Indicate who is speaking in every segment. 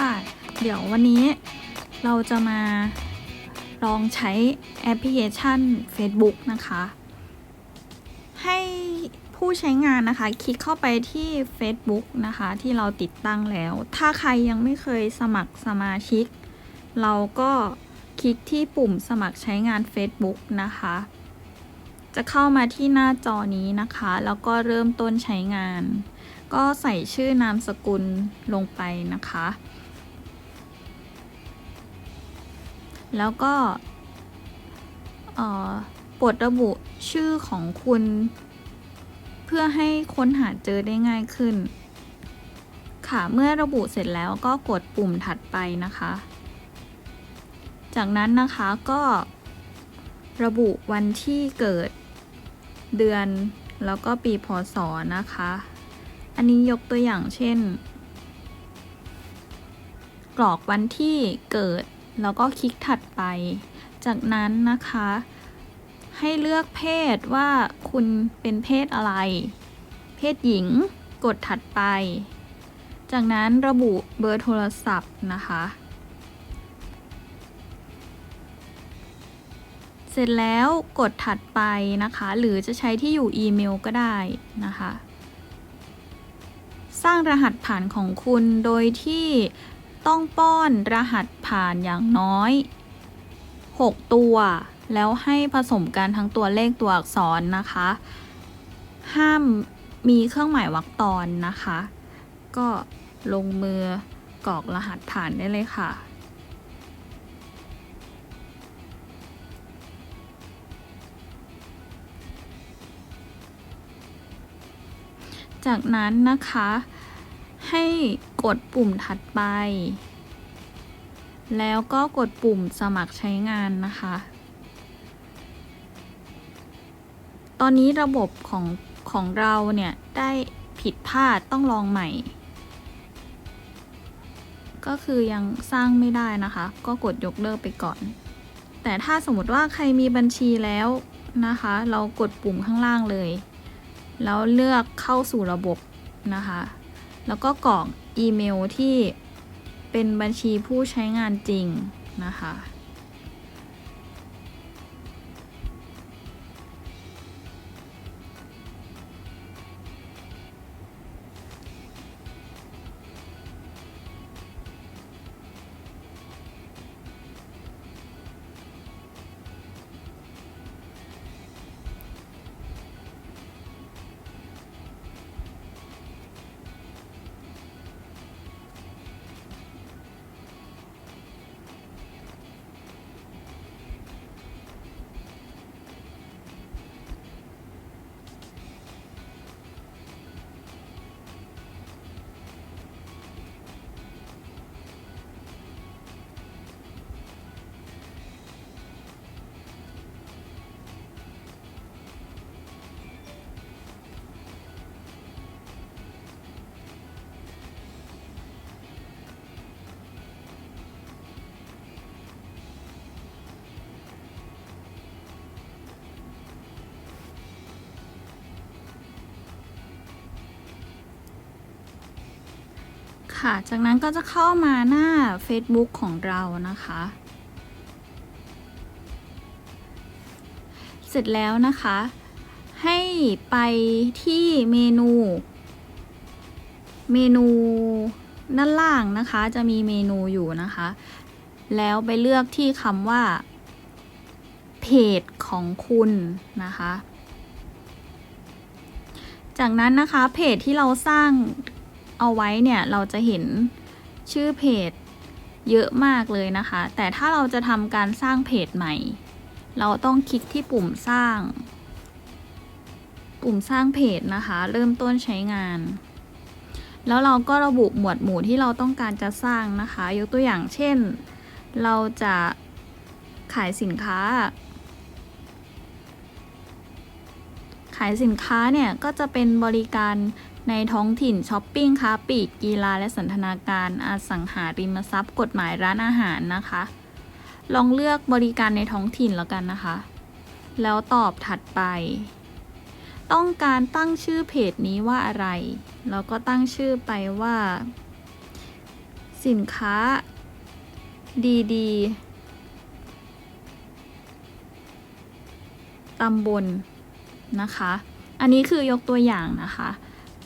Speaker 1: ค่ะ เดี๋ยววันนี้เราจะมาลองใช้แอปพลิเคชัน Facebook นะคะ ให้ผู้ใช้งานนะคะ คลิกเข้าไปที่ Facebook นะคะ ที่เราติดตั้งแล้ว ถ้าใครยังไม่เคยสมัครสมาชิก เราก็คลิกที่ปุ่มสมัครใช้งาน Facebook นะคะ จะเข้ามาที่หน้าจอนี้นะคะ แล้วก็เริ่มต้นใช้งาน ก็ใส่ชื่อนามสกุลลงไปนะคะ แล้วก็ปลดระบุชื่อของคุณ เพื่อให้ค้นหาเจอได้ง่ายขึ้น ค่ะเมื่อระบุเสร็จแล้วก็กดปุ่มถัดไปนะคะ จากนั้นนะคะก็ระบุวันที่เกิดเดือนแล้วก็ปีพศนะคะ อันนี้ยกตัวอย่างเช่น กรอกวันที่เกิด แล้วก็คลิกถัดไป จากนั้นนะคะ ให้เลือกเพศว่าคุณเป็นเพศอะไร เพศหญิง กดถัดไป จากนั้นระบุเบอร์โทรศัพท์นะคะ เสร็จแล้วกดถัดไปนะคะ หรือจะใช้ที่อยู่อีเมลก็ได้นะคะสร้างรหัสผ่านของคุณโดยที่ ต้องป้อนรหัสผ่านอย่างน้อย 6 ตัว แล้วให้ผสมกันทั้งตัวเลขตัวอักษรนะคะ ห้ามมีเครื่องหมายวรรคตอนนะคะ ก็ลงมือกรอกรหัสผ่านได้เลยค่ะจากนั้นนะคะ ให้กดปุ่มถัดไป แล้วก็กดปุ่มสมัครใช้งานนะคะ ตอนนี้ระบบของของเราเนี่ยได้ผิดพลาดต้องลองใหม่ ก็คือยังสร้างไม่ได้นะคะ ก็กดยกเลิกไปก่อน แต่ถ้าสมมติว่าใครมีบัญชีแล้วนะคะ เรากดปุ่มข้างล่างเลย แล้วเลือกเข้าสู่ระบบนะคะ แล้วก็กรอกอีเมลที่เป็นบัญชีผู้ใช้งานจริงนะคะ ค่ะ จากนั้นก็จะเข้ามาหน้า Facebook ของเรานะคะ เสร็จแล้วนะคะ ให้ไปที่เมนู เมนูด้านล่างนะคะ จะมีเมนูอยู่นะคะ แล้วไปเลือกที่คำว่า เพจของคุณนะคะจากนั้นนะคะเพจที่เราสร้าง เอาไว้เนี่ยเราจะเห็นชื่อเพจเยอะมากเลยนะคะ แต่ถ้าเราจะทำการสร้างเพจใหม่ เราต้องคลิกที่ปุ่มสร้าง ปุ่มสร้างเพจนะคะ เริ่มต้นใช้งาน แล้วเราก็ระบุหมวดหมู่ที่เราต้องการจะสร้างนะคะ ยกตัวอย่างเช่น เราจะขายสินค้า ขายสินค้าเนี่ยก็จะเป็นบริการ ในท้องถิ่นช้อปปิ้งค้าปลีกกีฬาและสันทนาการอสังหาริมทรัพย์ กฎหมายร้านอาหารนะคะ ลองเลือกบริการในท้องถิ่นแล้วกันนะคะ แล้วตอบถัดไป ต้องการตั้งชื่อเพจนี้ว่าอะไร แล้วก็ตั้งชื่อไปว่า สินค้า ดีๆตำบลนะคะ อันนี้คือยกตัวอย่างนะคะ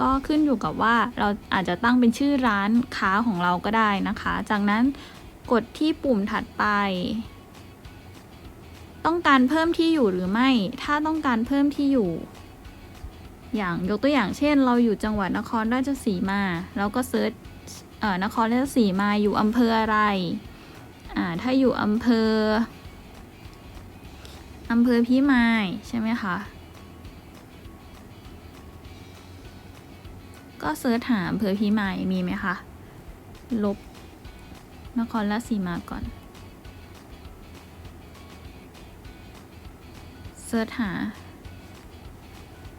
Speaker 1: ก็ขึ้นอยู่กับว่าเราอาจจะตั้งเป็นชื่อร้านค้าของเราก็ได้นะคะ จากนั้นกดที่ปุ่มถัดไป ต้องการเพิ่มที่อยู่หรือไม่ ถ้าต้องการเพิ่มที่อยู่ อย่างยกตัวอย่างเช่น เราอยู่จังหวัดนครราชสีมาเราก็เซิร์ชเอ่อนครราชสีมาอยู่อำเภออะไรอ่าถ้าอยู่อำเภออำเภอพิมายใช่ไหมคะ ก็เซิร์ชหาอำเภอพิมายมีไหมคะ ลบ นครราชสีมาก่อนเซิร์ชหา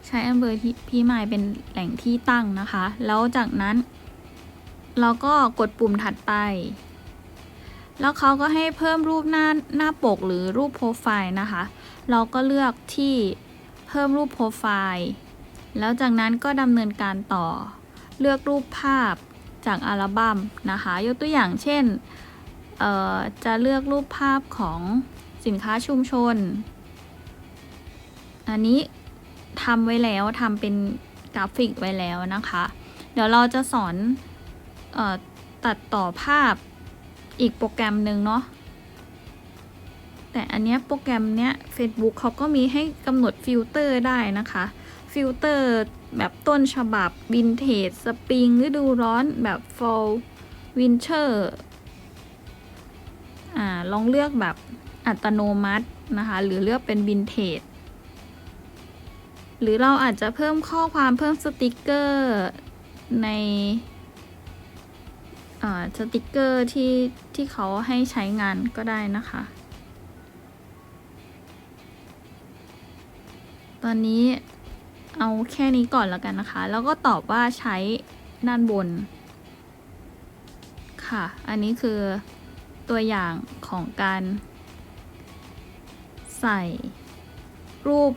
Speaker 1: ใช้อำเภอที่พิมายเป็นแหล่งที่ตั้งนะคะ แล้วจากนั้น เราก็กดปุ่มถัดไป แล้วเขาก็ให้เพิ่มรูปหน้าหน้าปกหรือรูปโปรไฟล์นะคะ เราก็เลือกที่เพิ่มรูปโปรไฟล์ แล้วจากนั้นก็ดำเนินการต่อ เลือกรูปภาพจากอัลบั้มนะคะ ยกตัวอย่างเช่น จะเลือกรูปภาพของสินค้าชุมชน อันนี้ทำไว้แล้วทำเป็นกราฟิกไว้แล้วนะคะ เดี๋ยวเราจะสอนออตัดต่อภาพอีกโปรแกรมหนึ่งเนาะแต่อันเนี้ยโปรแกรมเนี้ย Facebook เขาก็มีให้กำหนดฟิลเตอร์ได้นะคะ ฟิลเตอร์แบบต้นฉบับวินเทจสปริงฤดูร้อนแบบ fall winter อ่าลองเลือกแบบอัตโนมัตินะคะ หรือเลือกเป็นวินเทจหรือเราอาจจะเพิ่มข้อความเพิ่มสติกเกอร์ในอ่าสติกเกอร์ที่ที่เขาให้ใช้งานก็ได้นะคะ ตอนนี้ เอาแค่นี้ก่อนแล้วกันนะคะ แล้วก็ตอบว่าใช้ด้านบน ค่ะ อันนี้คือตัวอย่างของการใส่รูป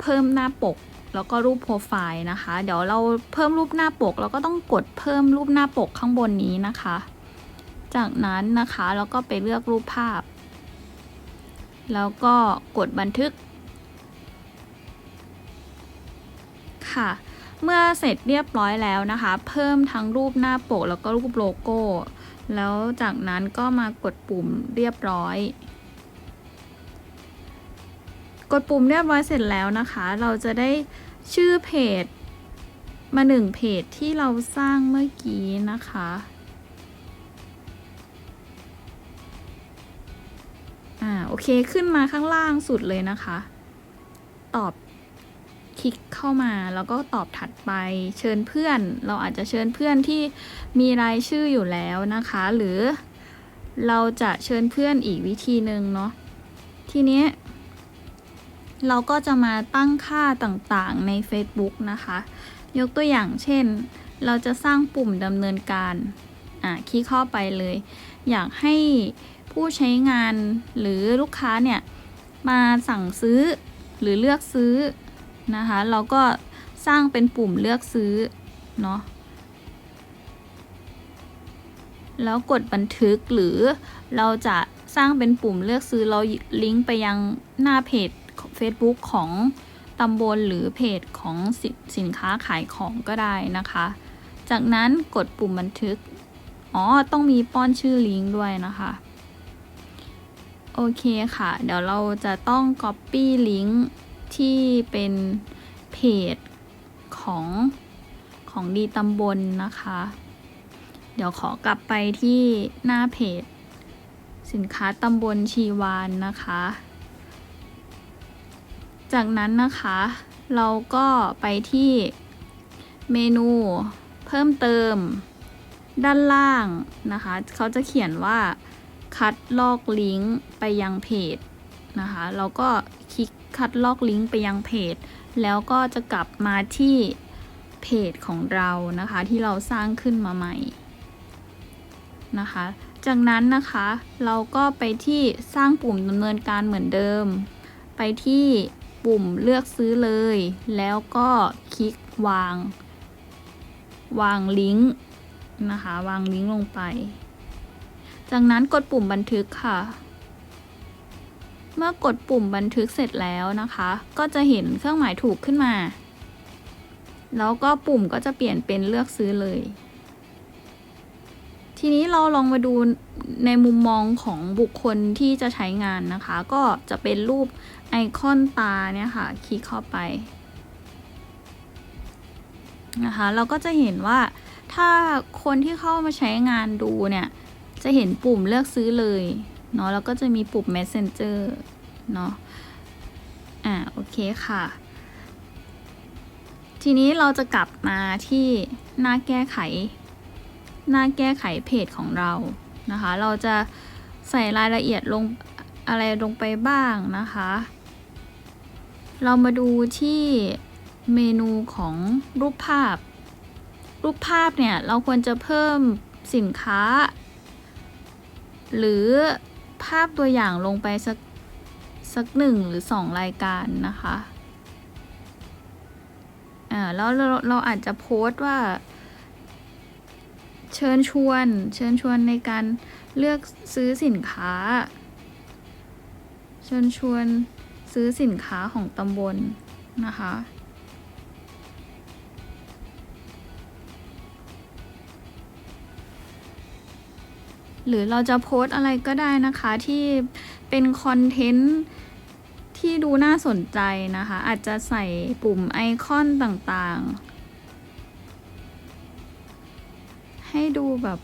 Speaker 1: เพิ่มหน้าปกแล้วก็รูปโปรไฟล์นะคะ เดี๋ยวเราเพิ่มรูปหน้าปกเราก็ต้องกดเพิ่มรูปหน้าปกข้างบนนี้นะคะ จากนั้นนะคะเราก็ไปเลือกรูปภาพ แล้วก็กดบันทึก ค่ะ เมื่อเสร็จเรียบร้อยแล้วนะคะ เพิ่มทั้งรูปหน้าปกแล้วก็รูปโลโก้ แล้วจากนั้นก็มากดปุ่มเรียบร้อย กดปุ่มเรียบร้อยเสร็จแล้วนะคะ เราจะได้ชื่อเพจมาหนึ่งเพจที่เราสร้างเมื่อกี้นะคะ อ่า โอเค ขึ้นมาข้างล่างสุดเลยนะคะ ตอบ คลิกเข้ามาแล้วก็ตอบถัดไปเชิญเพื่อน เราอาจจะเชิญเพื่อนที่มีรายชื่ออยู่แล้วนะคะ หรือเราจะเชิญเพื่อนอีกวิธีหนึ่งเนาะทีนี้เราก็จะมาตั้งค่าต่างๆใน Facebook นะคะ ยกตัวอย่างเช่น เราจะสร้างปุ่มดำเนินการอะคลิกเข้าไปเลย อยากให้ผู้ใช้งานหรือลูกค้าเนี่ยมาสั่งซื้อหรือเลือกซื้อ นะคะ เราก็สร้างเป็นปุ่มเลือกซื้อเนาะแล้วกดบันทึกหรือเราจะสร้างเป็นปุ่มเลือกซื้อเราลิงก์ไปยังหน้าเพจ Facebook ของตำบลหรือเพจของสสินค้าขายของก็ได้นะคะ จากนั้นกดปุ่มบันทึก อ๋อ ต้องมีป้อนชื่อลิงก์ด้วยนะคะ โอเคค่ะ เดี๋ยวเราจะต้อง Copy ลิงก์ ที่เป็นเพจของของดีตำบลนะคะ เดี๋ยวขอกลับไปที่หน้าเพจ สินค้าตำบลชีวานนะคะ จากนั้นนะคะ เราก็ไปที่เมนูเพิ่มเติมด้านล่างนะคะ เขาจะเขียนว่าคัดลอกลิงก์ไปยังเพจนะคะ เราก็คลิก คัดลอกลิงก์ไปยังเพจ แล้วก็จะกลับมาที่เพจของเรานะคะ ที่เราสร้างขึ้นมาใหม่นะคะ จากนั้นนะคะเราก็ไปที่สร้างปุ่มดำเนินการเหมือนเดิม ไปที่ปุ่มเลือกซื้อเลย แล้วก็คลิกวาง วางลิงก์นะคะ วางลิงก์ลงไป จากนั้นกดปุ่มบันทึกค่ะ มื่อกดปุ่มบันทึกเสร็จแล้วนะคะ ก็จะเห็นเครื่องหมายถูกขึ้นมา แล้วก็ปุ่มก็จะเปลี่ยนเป็นเลือกซื้อเลย ทีนี้เราลองมาดูในมุมมองของบุคคลที่จะใช้งานนะคะ ก็จะเป็นรูปไอคอนตาเนี่ยค่ะ คลิกเข้าไปนะคะ เราก็จะเห็นว่าถ้าคนที่เข้ามาใช้งานดูเนี่ย จะเห็นปุ่มเลือกซื้อเลย เนาะแล้วก็จะมีปุ่ม messenger เนาะอ่าโอเคค่ะ ทีนี้เราจะกลับมาที่หน้าแก้ไข หน้าแก้ไขเพจของเรานะคะ เราจะใส่รายละเอียดลงอะไรลงไปบ้างนะคะ เรามาดูที่เมนูของรูปภาพ รูปภาพเนี่ย เราควรจะเพิ่มสินค้า หรือ ภาพตัวอย่างลงไปสักสักหนึ่งหรือสองรายการนะคะอ่าแล้วเราเราอาจจะโพสต์ว่า เชิญชวน เชิญชวนในการเลือกซื้อสินค้า เชิญชวนซื้อสินค้าของตำบลนะคะ หรือเราจะโพสต์อะไรก็ได้นะคะที่เป็นคอนเทนต์ที่ดูน่าสนใจนะคะ อาจจะใส่ปุ่มไอคอนต่างๆ ให้ดูแบบ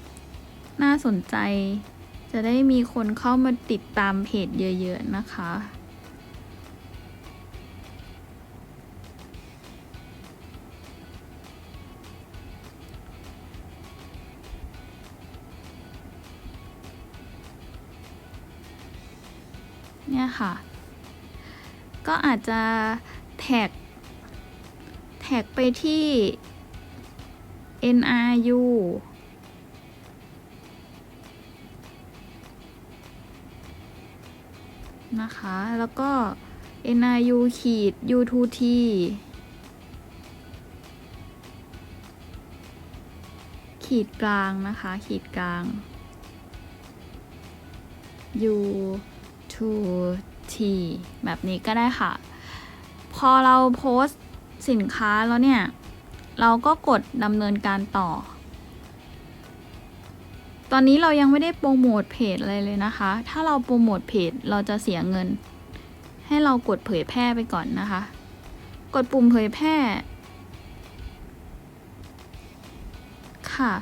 Speaker 1: น่าสนใจ จะได้มีคนเข้ามาติดตามเพจเยอะๆนะคะ เนี่ยค่ะ ก็อาจจะแท็ก แท็กไปที่ NRU นะคะ แล้วก็ NRU ขีด U2T ขีดกลางนะคะ ขีดกลาง U to T แบบนี้ก็ได้ค่ะ พอเราโพสต์สินค้าแล้วเนี่ย เราก็กดดำเนินการต่อ ตอนนี้เรายังไม่ได้โปรโมทเพจอะไรเลยนะคะ ถ้าเราโปรโมทเพจเราจะเสียเงิน ให้เรากดเผยแพร่ไปก่อนนะคะ กดปุ่มเผยแพร่ ค่ะ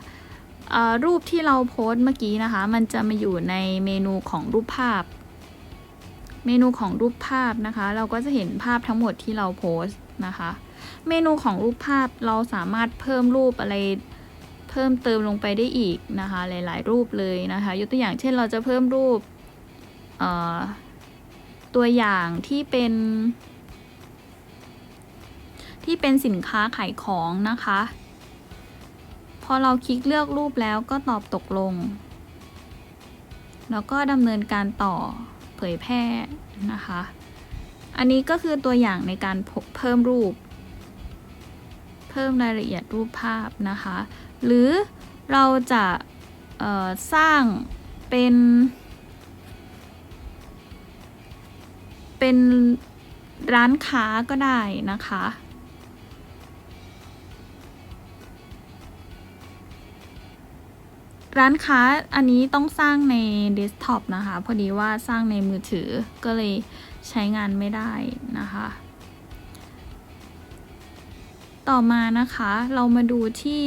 Speaker 1: รูปที่เราโพสต์เมื่อกี้นะคะ มันจะมาอยู่ในเมนูของรูปภาพ เมนูของรูปภาพนะคะ เราก็จะเห็นภาพทั้งหมดที่เราโพสต์นะคะ เมนูของรูปภาพเราสามารถเพิ่มรูปอะไรเพิ่มเติมลงไปได้อีกนะคะ หลาย ๆ รูปเลยนะคะ ยกตัวอย่างเช่นเราจะเพิ่มรูปตัวอย่างที่เป็น ที่เป็นสินค้าขายของนะคะ พอเราคลิกเลือกรูปแล้วก็ตอบตกลง แล้วก็ดำเนินการต่อ ยแพร่นะคะ อันนี้ก็คือตัวอย่างในการเพิ่มรูป เพิ่มรายละเอียดรูปภาพนะคะ หรือเราจะสร้างเป็น เป็นร้านค้าก็ได้นะคะ ร้านค้าอันนี้ต้องสร้างในเดสก์ท็อปนะคะ พอดีว่าสร้างในมือถือก็เลยใช้งานไม่ได้นะคะ ต่อมานะคะเรามาดูที่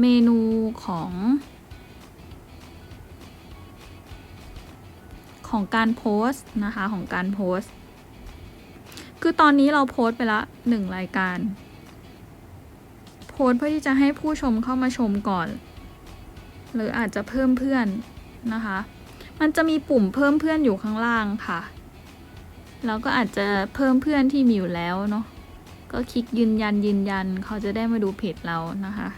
Speaker 1: เมนูของของการโพสต์นะคะของการโพสต์ คือตอนนี้เราโพสต์ไปละหนึ่งรายการ โพสต์เพื่อที่จะให้ผู้ชมเข้ามาชมก่อน หรืออาจจะเพิ่มเพื่อนนะคะ มันจะมีปุ่มเพิ่มเพื่อนอยู่ข้างล่างค่ะ แล้วก็อาจจะเพิ่มเพื่อนที่มีอยู่แล้วเนาะ ก็คลิกยืนยันยืนยันเขาจะได้มาดูเพจเรานะคะ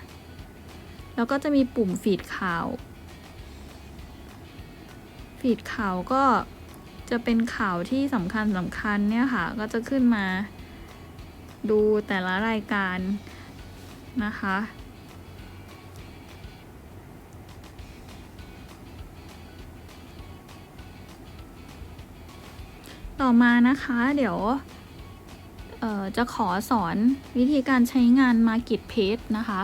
Speaker 1: แล้วก็จะมีปุ่มฟีดข่าว ฟีดข่าวก็จะเป็นข่าวที่สำคัญสำคัญเนี่ยค่ะ ก็จะขึ้นมาดูแต่ละรายการนะคะ ต่อมานะคะ เดี๋ยวจะขอสอนวิธีการใช้งาน Market Page นะคะ